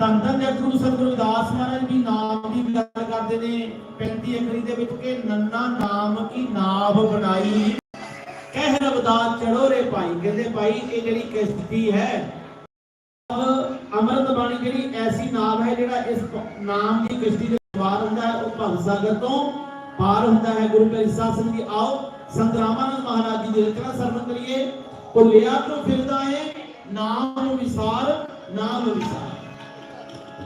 ਧੰਨ ਧੰਨ ਗੁਰੂ ਸਤਿਗੁਰੂ ਦਾਸ ਮਹਾਰਾਜ ਵੀ ਨਾਮ ਦੀ ਗੱਲ ਕਰਦੇ ਨੇ। 35 ਅਕਰੀ ਦੇ ਵਿੱਚ ਕਿ ਨੰਨਾ ਨਾਮ ਕੀ ਨਾਭ ਬਣਾਈ। ਕਹਿ ਰਬਦਾ ਚੜੋ ਭਾਈ, ਕਹਿੰਦੇ ਭਾਈ ਇਹ ਜਿਹੜੀ ਕਿਸ਼ਤੀ ਹੈ ਅਮਰਤ ਬਾਣੀ ਜਿਹੜੀ ਐਸੀ ਨਾਮ ਹੈ ਜਿਹੜਾ ਇਸ ਨਾਮ ਦੀ ਕਿਸ਼ਤੀ ਦੇ ਪਾਰ ਹੁੰਦਾ ਹੈ, ਉਹ ਭੰਗ ਸਾਗਰ ਤੋਂ ਪਾਰ ਹੁੰਦਾ ਹੈ। ਗੁਰੂ ਪੈਸਾ ਸਿੰਘ ਜੀ, ਆਓ ਸੰਤ ਰਾਮਾਨੰਦ ਮਹਾਰਾਜ ਜੀ ਦੇ ਰਚਨਾ ਸਰਵਨ ਕਰੀਏ। ਉਹ ਲਿਆ ਤੋਂ ਫਿਰਦਾ ਹੈ ਨਾਮ ਵਿਸਾਰ ਨਾਮ ਵਿਸਾਰ।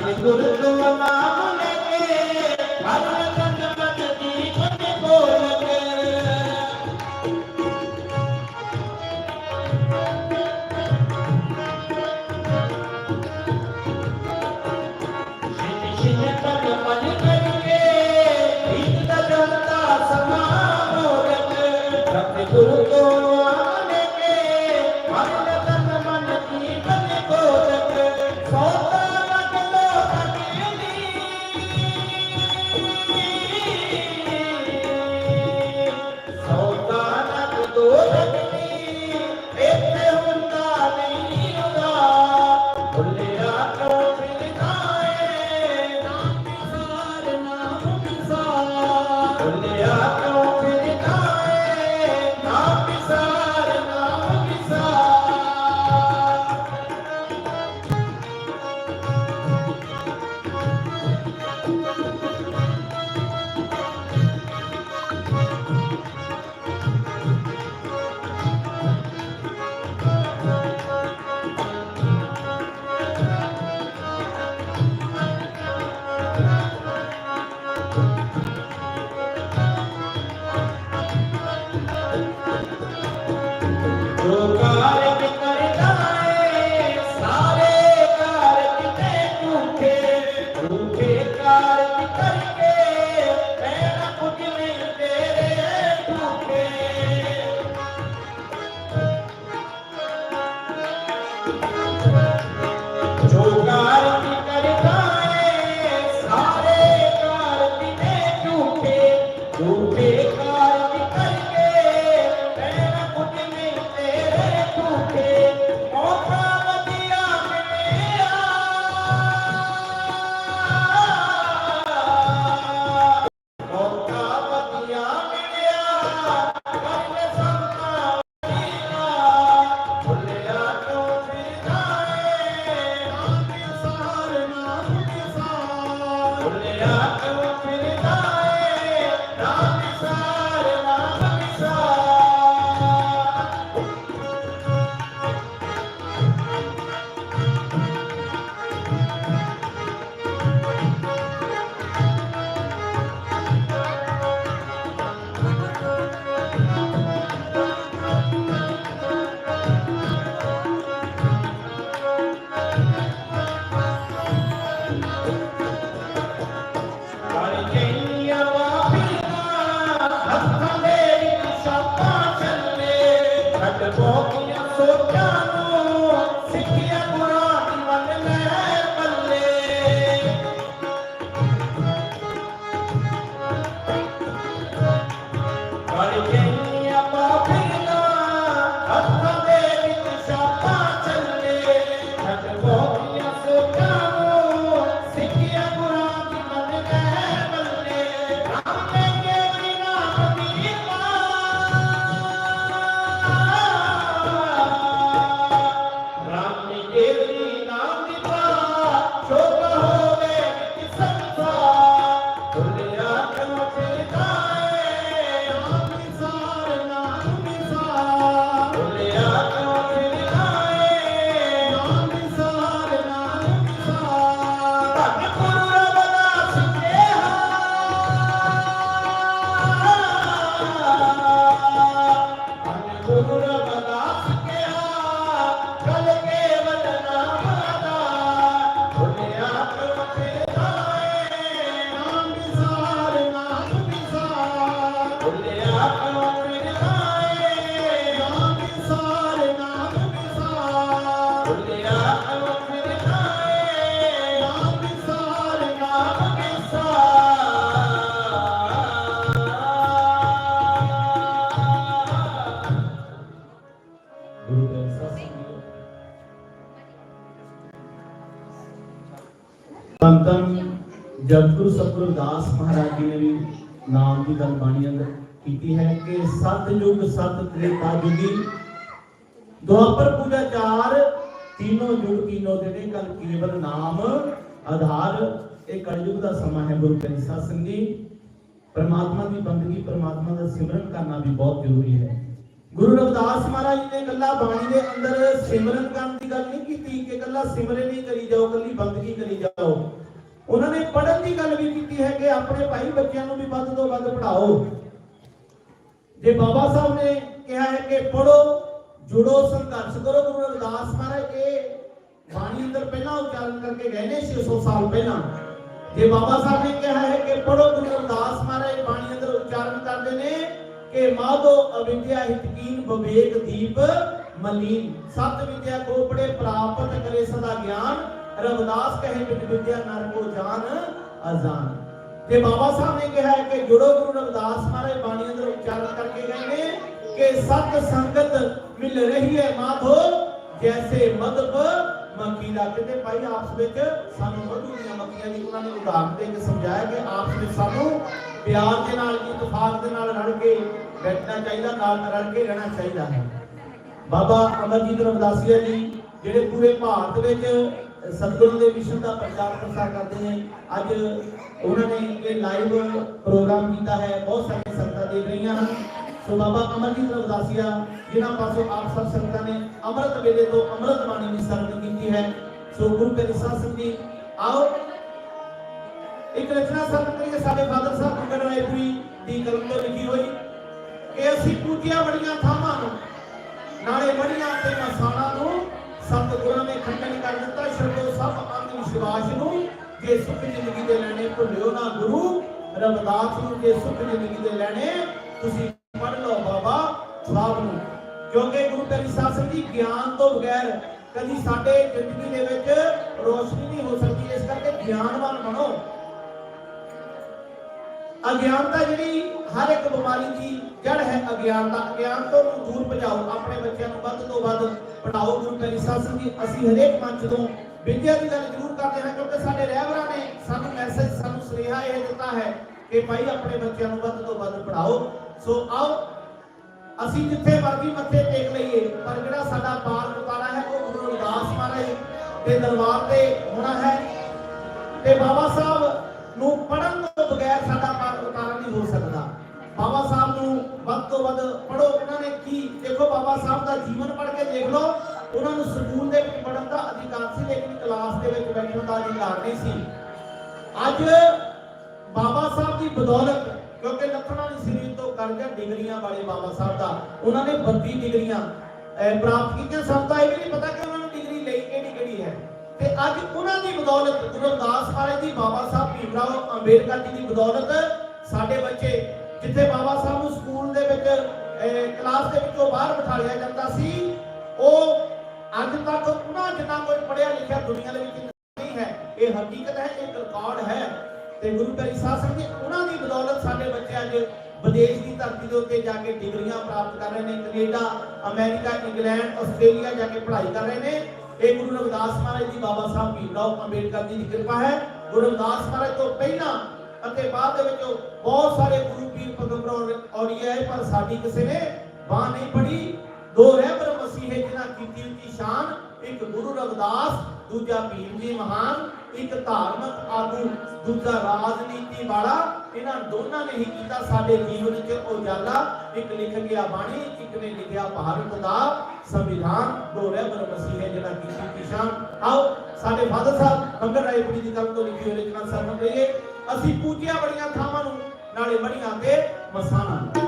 আমি গুরু তোমার ਸੌਦਾ ਨਕ ਜਪਗੁਰੂ ਸਤਿਗੁਰੂ ਦਾਸ ਮਹਾਰਾਜ ਜੀ ਨੇ ਵੀ ਨਾਮ ਦੀ ਗੱਲ ਬਾਣੀ ਅੰਦਰ ਕੀਤੀ ਹੈ ਕਿ ਸਤ ਯੁਗ ਸਤ ਤ੍ਰੇਤਾ ਜੁਗੀ। ਦੁਆਪਰ ਪੂਜਾ ਚਾਰ, ਤੀਨੋਂ ਯੁਗ ਕੀਨੋ ਦੇ ਨੇ ਕਲ ਕੇਵਲ ਨਾਮ ਆਧਾਰ। ਇਹ ਕਲਯੁਗ ਦਾ ਸਮਾਂ ਹੈ ਗੁਰੂ ਪਿਆਰੀ ਸਾਧ ਸੰਗਤ ਪਰਮਾਤਮਾ ਦੀ ਬੰਦਗੀ, ਪਰਮਾਤਮਾ ਦਾ ਸਿਮਰਨ ਕਰਨਾ ਵੀ ਬਹੁਤ ਜ਼ਰੂਰੀ ਹੈ। ਗੁਰੂ ਰਵਿਦਾਸ ਮਹਾਰਾਜ ਨੇ ਗੱਲਾਂ ਬਾਣੀ ਦੇ ਅੰਦਰ ਸਿਮਰਨ ਕਰਨ ਦੀ ਗੱਲ ਨਹੀਂ ਕੀਤੀ ਕਿ ਗੱਲਾਂ ਸਿਮਰਨ ਹੀ ਕਰੀ ਜਾਓ ਕੱਲੀ ਬੰਦਗੀ ਕਰੀ ਜਾਓ। ਉਹਨਾਂ ਨੇ ਪੜ੍ਹਨ ਦੀ ਗੱਲ ਵੀ ਕੀਤੀ ਹੈ ਕਿ ਆਪਣੇ ਭਾਈ ਬੱਚਿਆਂ ਨੂੰ ਵੀ ਵੱਧ ਤੋਂ ਵੱਧ ਪੜ੍ਹਾਓ। ਜੇ ਬਾਬਾ ਸਾਹਿਬ ਨੇ ਕਿਹਾ ਹੈ ਕਿ ਪੜੋ ਜੁੜੋ, ਸੰਘਰਸ਼ ਕਰੋ, ਗੁਰੂ ਰਵਿਦਾਸ ਮਹਾਰਾਜ, ਇਹ ਬਾਣੀ ਅੰਦਰ ਪਹਿਲਾਂ ਉਚਾਰਨ ਕਰਕੇ ਗਏ ਨੇ 600 ਸਾਲ ਪਹਿਲਾਂ। ਜੇ ਬਾਬਾ ਸਾਹਿਬ ਨੇ ਕਿਹਾ ਹੈ ਕਿ ਪੜੋ ਗੁਰੂ ਰਵਿਦਾਸ ਮਹਾਰਾਜ ਬਾਣੀ ਅੰਦਰ ਉਚਾਰਨ ਕਰਦੇ ਨੇ ਕਿ ਮਾਧੋ ਅਵਿਦਿਆ ਹਿਤਕੀਨ ਵਿਵੇਕ ਦੀਪ ਮਲੀਨ। ਸਤ ਵਿਦਿਆ ਕੋ ਪੜੇ ਪ੍ਰਾਪਤ ਕਰੇ ਸਦਾ ਗਿਆਨ। ਰਵਿਦਾਸ ਕਹੇ ਬਿਨ ਵਿਦਿਆ ਨਰ ਕੋ ਜਾਨ ਅਜ਼ਾਨ। ਤੇ ਬਾਬਾ ਸਾਹਿਬ ਨੇ ਕਿਹਾ ਹੈ ਕਿ ਜੁੜੋ ਗੁਰੂ ਰਵਿਦਾਸ ਮਹਾਰਾਜ, ਬਾਣੀ ਅੰਦਰ ਉਚਾਰਨ ਕਰਕੇ ਗਏ ਕਿ ਸਤ ਸੰਗਤ ਮਿਲ ਰਹੀ ਹੈ ਮਾਧੋ ਜੈਸੇ ਮਦਬ ਮੱਕੀ ਦਾ। ਕਿਤੇ ਭਾਈ, ਆਪਸ ਵਿੱਚ ਸਾਨੂੰ ਮਧੂ ਦੀਆਂ ਮੱਕੀਆਂ ਦੀ ਉਹਨਾਂ ਨੇ ਉਦਾਹਰਨ ਦੇ ਕੇ ਸਮਝਾਇਆ ਕਿ ਆਪਸ ਵਿੱਚ ਸਾਨੂੰ ਪਿਆਰ ਦੇ ਨਾਲ ਇਤਫਾਕ ਦੇ ਨਾਲ ਰਲ ਕੇ ਬੈਠਣਾ ਚਾਹੀਦਾ ਨਾਲ ਰਲ ਕੇ ਰਹਿਣਾ ਚਾਹੀਦਾ ਹੈ। ਬਾਬਾ ਅਮਰਜੀਤ ਰਵਦਾਸੀਆ ਜੀ, ਜਿਹੜੇ ਪੂਰੇ ਭਾਰਤ ਵਿੱਚ ਸਤਿਗੁਰੂ ਦੇ ਮਿਸ਼ਨ ਦਾ ਪ੍ਰਚਾਰ ਪ੍ਰਸਾਰ ਕਰਦੇ ਨੇ। ਅੱਜ ਉਹਨਾਂ ਨੇ ਇਹ ਲਾਈਵ ਪ੍ਰੋਗਰਾਮ ਕੀਤਾ ਹੈ। ਬਹੁਤ ਸਾਰੀਆਂ ਸੰਗਤਾਂ ਦੇਖ ਰਹੀਆਂ ਹਨ। ਸੋ ਬਾਬਾ ਅਮਰਜੀਤ ਰਵਦਾਸੀਆ ਜਿਨ੍ਹਾਂ ਪਾਸੋਂ ਆਪ ਸਭ ਸੰਗਤਾਂ ਨੇ ਅੰਮ੍ਰਿਤ ਵੇਲੇ ਤੋਂ ਅੰਮ੍ਰਿਤ ਬਾਣੀ ਦੀ ਸਰਵਣ ਕੀਤੀ ਹੈ। ਸੋ ਗੁਰੂ ਪਿਆਰੇ ਸਾਧ ਸੰਗਤ ਜੀ, ਆਓ। ਇੱਕ ਰਚਨਾ ਸਰਵਣ ਕਰੀਏ। ਸਾਡੇ ਫਾਦਰ ਸਾਹਿਬ ਮੰਗਲ ਰਾਏਪੁਰੀ ਦੀ ਕਲਮ ਤੋਂ ਲਿਖੀ ਹੋਈ ਕਿ ਅਸੀਂ ਪੂਜਿਆ ਬੜੀਆਂ ਥਾਵਾਂ ਨੂੰ, ਨਾਲੇ ਬੜੀਆਂ ਤੇ ਮਸਾਣਾ ਨੂੰ ਸਤਿਗੁਰਾਂ ਨੇ ਖੰਡਨ ਕਰ ਦਿੱਤਾ ਛੱਡੋ ਸਭ ਅੰਧ ਵਿਸ਼ਵਾਸ ਨੂੰ ਜੇ ਸੁਖ ਜ਼ਿੰਦਗੀ ਦੇ ਲੈਣੇ ਭੁੱਲਿਓ ਨਾ ਗੁਰੂ। ਰਵਿਦਾਸ ਨੂੰ ਜੇ ਸੁਖ ਜ਼ਿੰਦਗੀ ਦੇ ਲੈਣੇ, ਤੁਸੀਂ ਪੜ ਲਓ ਬਾਬਾ ਸਾਹਿਬ ਨੂੰ। ਕਿਉਂਕਿ ਗੁਰੂ ਤੇਰੀ ਸਾਸਨ ਦੀ ਗਿਆਨ ਤੋਂ ਬਗੈਰ ਕਦੀ ਸਾਡੇ ਜ਼ਿੰਦਗੀ ਦੇ ਵਿੱਚ ਰੋਸ਼ਨੀ ਨਹੀਂ ਹੋ ਸਕਦੀ, ਇਸ ਕਰਕੇ ਗਿਆਨਵਾਨ ਬਣੋ। ਅਗਿਆਨਤਾ ਜਿਹੜੀ ਹਰ ਇੱਕ ਬਿਮਾਰੀ ਦੀ ਜੜ ਹੈ ਅਗਿਆਨਤਾ। ਅਗਿਆਨ ਤੋਂ ਦੂਰ ਭਜਾਓ, ਆਪਣੇ ਬੱਚਿਆਂ ਨੂੰ ਵੱਧ ਤੋਂ ਵੱਧ ਪੜਾਓ ਗੁਰੂ ਪਿਆਰੀ ਸਾਸਨ ਦੀ। ਅਸੀਂ ਹਰੇਕ ਮੰਚ ਤੋਂ ਵਿਦਿਆ ਦੀ ਗੱਲ ਜ਼ਰੂਰ ਕਰਦੇ ਹਾਂ, ਕਿਉਂਕਿ ਸਾਡੇ ਰਹਿਬਰਾਂ ਨੇ ਸਾਨੂੰ ਮੈਸੇਜ ਸਾਨੂੰ ਸੁਨੇਹਾ ਇਹ ਦਿੱਤਾ ਹੈ ਕਿ ਭਾਈ ਆਪਣੇ ਬੱਚਿਆਂ ਨੂੰ ਵੱਧ ਤੋਂ ਵੱਧ ਪੜਾਓ ਸੋ ਆਓ, ਅਸੀਂ ਜਿੱਥੇ ਮਰਜ਼ੀ ਮੱਥੇ ਟੇਕ ਲਈਏ, ਪਰ ਜਿਹੜਾ ਸਾਡਾ ਪਾਰ ਉਤਾਰਾ ਹੈ, ਉਹ ਗੁਰੂ ਰਵਿਦਾਸ ਮਹਾਰਾਜ ਦੇ ਦਰਬਾਰ ਤੇ ਹੋਣਾ ਹੈ। ਤੇ ਬਾਬਾ ਸਾਹਿਬ ਨੂੰ ਪੜਨ ਤੋਂ ਬਗੈਰ ਸਾਡਾ ਪਾਰ ਉਤਾਰਾ ਨਹੀਂ ਹੋ ਸਕਦਾ। ਬਾਬਾ ਸਾਹਿਬ ਨੂੰ ਵੱਧ ਤੋਂ ਵੱਧ ਪੜੋ ਉਹਨਾਂ ਨੇ ਕੀ, ਦੇਖੋ ਬਾਬਾ ਸਾਹਿਬ ਦਾ ਜੀਵਨ ਪੜ੍ਹ ਕੇ ਦੇਖ ਲਓ, ਉਹਨਾਂ ਨੂੰ ਸਕੂਲ ਦੇ ਵਿੱਚ ਪੜਨ ਦਾ ਅਧਿਕਾਰ ਸੀ, ਲੇਕਿਨ ਕਲਾਸ ਦੇ ਵਿੱਚ ਬੈਠਣ ਦਾ ਅਧਿਕਾਰ ਨਹੀਂ ਸੀ। ਅੱਜ ਬਾਬਾ ਸਾਹਿਬ ਦੀ ਬਦੌਲਤ, ਕਿਉਂਕਿ ਲੱਖਣਾ ਦੀ ਸਰੀਰ ਤੋਂ ਕਰਜ਼ਾ ਡਿਗਰੀਆਂ ਵਾਲੇ ਬਾਬਾ ਸਾਹਿਬ ਦਾ, ਉਹਨਾਂ ਨੇ 32 ਡਿਗਰੀਆਂ ਪ੍ਰਾਪਤ ਕੀਤੀਆਂ। ਸਭ ਦਾ ਇਹ ਵੀ ਨਹੀਂ ਪਤਾ ਕਿ ਅੱਜ ਉਹਨਾਂ ਦੀ ਬਦੌਲਤ ਗੁਰੂ ਰਵਿਦਾਸ ਮਹਾਰਾਜ ਦੀ ਬਾਬਾ ਸਾਹਿਬ ਭੀਮਰਾਓ ਅੰਬੇਡਕਰ ਜੀ ਦੀ ਬਦੌਲਤ ਸਾਡੇ ਬੱਚੇ, ਜਿੱਥੇ ਬਾਬਾ ਸਾਹਿਬ ਨੂੰ ਸਕੂਲ ਦੇ ਵਿੱਚ ਕਲਾਸ ਦੇ ਵਿੱਚੋਂ ਬਾਹਰ ਬਿਠਾਇਆ ਜਾਂਦਾ ਸੀ, ਉਹ ਅੱਜ ਤੱਕ ਉਹਨਾਂ ਜਿੰਨਾ ਕੋਈ ਪੜ੍ਹਿਆ ਲਿਖਿਆ ਦੁਨੀਆ ਦੇ ਵਿੱਚ ਨਹੀਂ ਹੈ, ਇਹ ਹਕੀਕਤ ਹੈ, ਇਹ ਰਿਕਾਰਡ ਹੈ ਤੇ ਗੁਰੂ ਪਿਆਰੀ ਸਾਹਿਬ ਸਿੰਘ ਜੀ, ਉਹਨਾਂ ਦੀ ਬਦੌਲਤ ਸਾਡੇ ਬੱਚੇ ਅੱਜ ਵਿਦੇਸ਼ ਦੀ ਧਰਤੀ ਦੇ ਉੱਤੇ ਜਾ ਕੇ ਡਿਗਰੀਆਂ ਪ੍ਰਾਪਤ ਕਰ ਰਹੇ ਨੇ, ਕੈਨੇਡਾ, ਅਮਰੀਕਾ, ਇੰਗਲੈਂਡ, ਆਸਟ੍ਰੇਲੀਆ ਜਾ ਕੇ ਪੜ੍ਹਾਈ ਕਰ ਰਹੇ ਨੇ। ਇਹ ਗੁਰੂ ਰਵਿਦਾਸ ਮਹਾਰਾਜ ਦੀ ਬਾਬਾ ਸਾਹਿਬ ਭੀਮਰਾਓ ਅੰਬੇਡਕਰ ਜੀ ਦੀ ਕਿਰਪਾ ਹੈ ਗੁਰੂ ਰਵਿਦਾਸ ਮਹਾਰਾਜ ਤੋਂ ਪਹਿਲਾਂ ਅਤੇ ਬਾਅਦ ਦੇ ਵਿੱਚ ਬਹੁਤ ਸਾਰੇ ਗੁਰੂ ਪੀਰ ਪੈਗੰਬਰ ਔੜੀ ਪਰ ਸਾਡੀ ਕਿਸੇ ਨੇ ਬਾਹ ਨਹੀਂ ਪੜੀ ਦੋ ਰਹਿਬਰ ਮਸੀਹੇ ਜਿਨ੍ਹਾਂ ਕੀਤੀ ਉੱਚੀ ਸ਼ਾਨ ਇੱਕ ਗੁਰੂ ਰਵਿਦਾਸ ਦੂਜਾ ਭੀਮ ਜੀ ਮਹਾਨ ਇੱਕ ਧਾਰਮਿਕ ਆਗੂ ਦੂਜਾ ਰਾਜਨੀਤੀ ਵਾਲਾ ਇਹਨਾਂ ਦੋਨਾਂ ਨੇ ਹੀ ਕੀਤਾ, ਸਾਡੇ ਜੀਵਨ 'ਚ ਉਜਾਲਾ ਇੱਕ ਲਿਖ ਗਿਆ ਬਾਣੀ, ਇੱਕ ਨੇ ਲਿਖਿਆ ਭਾਰਤ ਦਾ ਸੰਵਿਧਾਨ। ਦੋ ਰਹਿਬਰ ਮਸੀਹੇ ਜਿਹੜਾ ਕੀਤੀ ਉੱਚੀ ਆਓ, ਸਾਡੇ ਫਾਦਰ ਸਾਹਿਬ ਮੰਗਲ ਰਾਏਪੁਰੀ ਦੀ ਕਲਮ ਤੋਂ ਲਿਖੀ ਹੋਈ ਰਚਨਾ ਸਰਵਣ ਕਰੀਏ ਅਸੀਂ ਪੂਜਿਆ ਬੜੀਆਂ ਥਾਵਾਂ ਨੂੰ, ਨਾਲੇ ਬੜੀਆਂ ਤੇ ਮਸਾਣਾ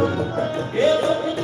Eu vou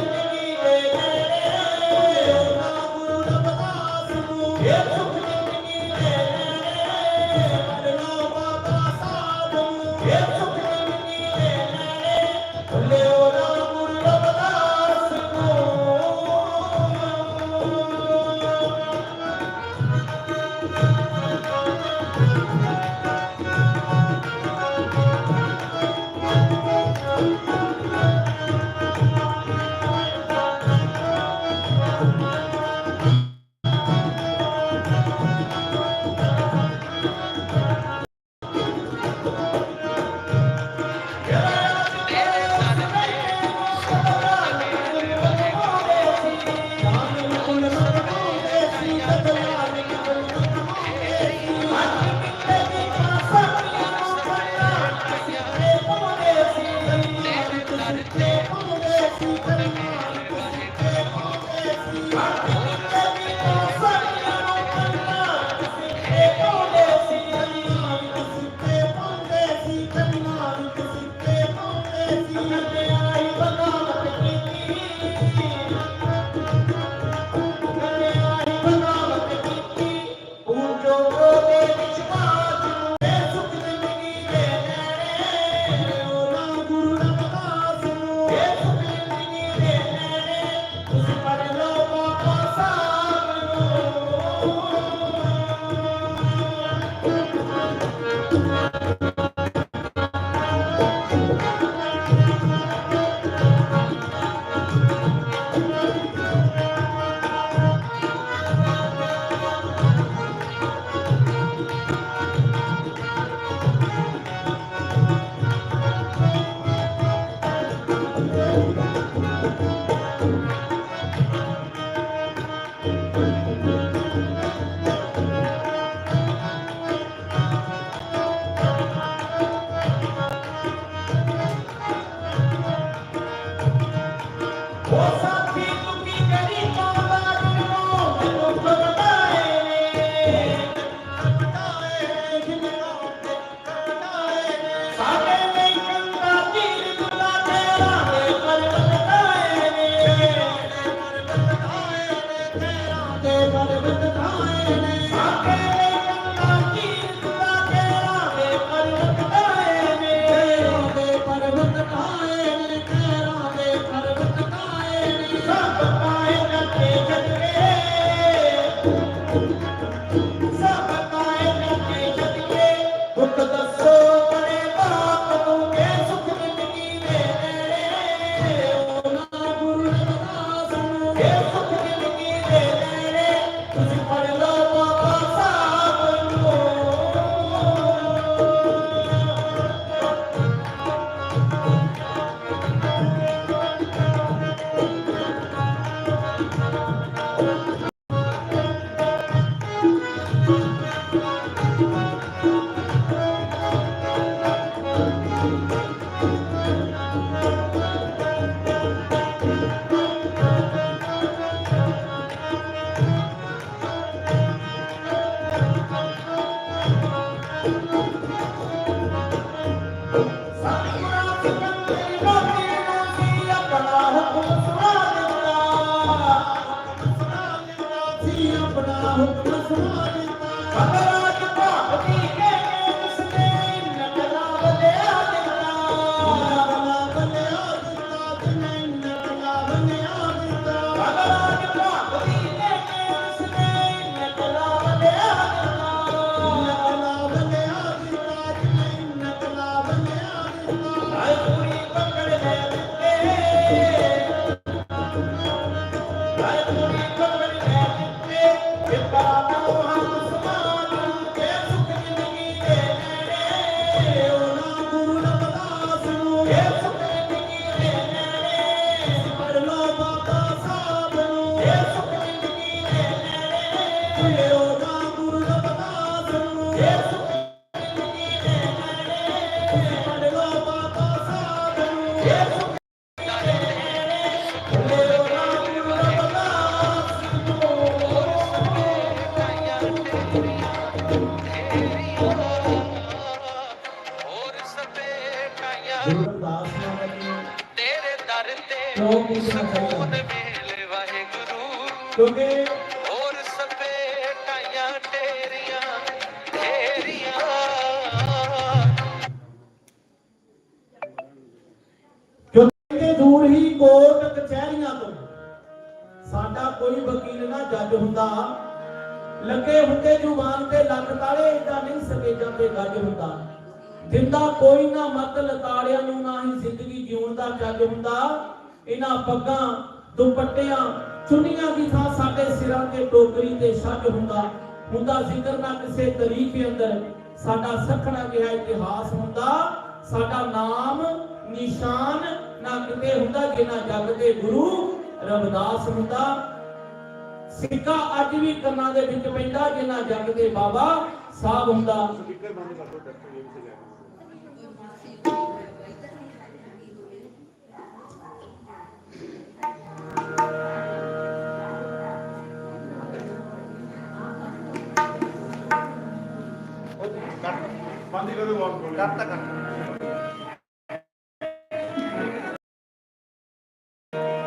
ਸਕੂਨ ਮੇਲ ਵਾਹਿਗੁਰੂ। ਕਿਉਂਕਿ ਹੋਰ ਸਭੇ ਕਾਇਆ ਤੇਰੀਆਂ ਤੇਰੀਆਂ ਕਿਉਂਕਿ ਦੂਰ ਹੀ ਕੋਰਟ ਕਚਹਿਰੀਆਂ ਤੋਂ ਸਾਡਾ ਕੋਈ ਵਕੀਲ ਨਾ ਜੱਜ ਹੁੰਦਾ। ਲੱਗੇ ਹੁੰਦੇ ਜ਼ੁਬਾਨ ਤੇ ਲੱਖ ਤਾਲੇ ਇਦਾਂ ਨਹੀਂ ਸਕੇ ਜਾਂਦੇ ਗੱਜ ਹੁੰਦਾ। ਦਿੰਦਾ ਕੋਈ ਨਾ ਮਤ ਲਤਾੜਿਆਂ ਨੂੰ ਨਾ ਹੀ ਜ਼ਿੰਦਗੀ ਜਿਉਣ ਦਾ ਚੱਜ ਹੁੰਦਾ। ਇਹਨਾਂ ਪੱਗਾਂ, ਦੁਪੱਟਿਆਂ, ਚੁੰਨੀਆਂ ਦੀ ਥਾਂ ਸਾਡੇ ਸਿਰਾਂ ਤੇ ਟੋਕਰੀ ਤੇ ਛੱਜ ਹੁੰਦਾ। ਹੁੰਦਾ ਜ਼ਿਕਰ ਨਾ ਕਿਸੇ ਤਰੀਕੇ ਅੰਦਰ। ਸਾਡਾ ਸਖਣਾ ਗਿਆ ਇਤਿਹਾਸ ਹੁੰਦਾ, ਸਾਡਾ ਨਾਮ ਨਿਸ਼ਾਨ ਨਾ ਕਿਤੇ ਹੁੰਦਾ ਜਿਨਾ ਜੱਗ ਦੇ ਗੁਰੂ ਰਵਿਦਾਸ ਹੁੰਦਾ। ਸਿੱਕਾ ਅੱਜ ਵੀ ਕੰਨਾਂ ਦੇ ਵਿੱਚ ਪੈਂਦਾ ਜਿਨਾ ਜੱਗ ਦੇ ਬਾਬਾ ਸਾਹਿਬ ਹੁੰਦਾ। ਬੰਦ ਕਰੋ ਵਾਲ ¿Qué es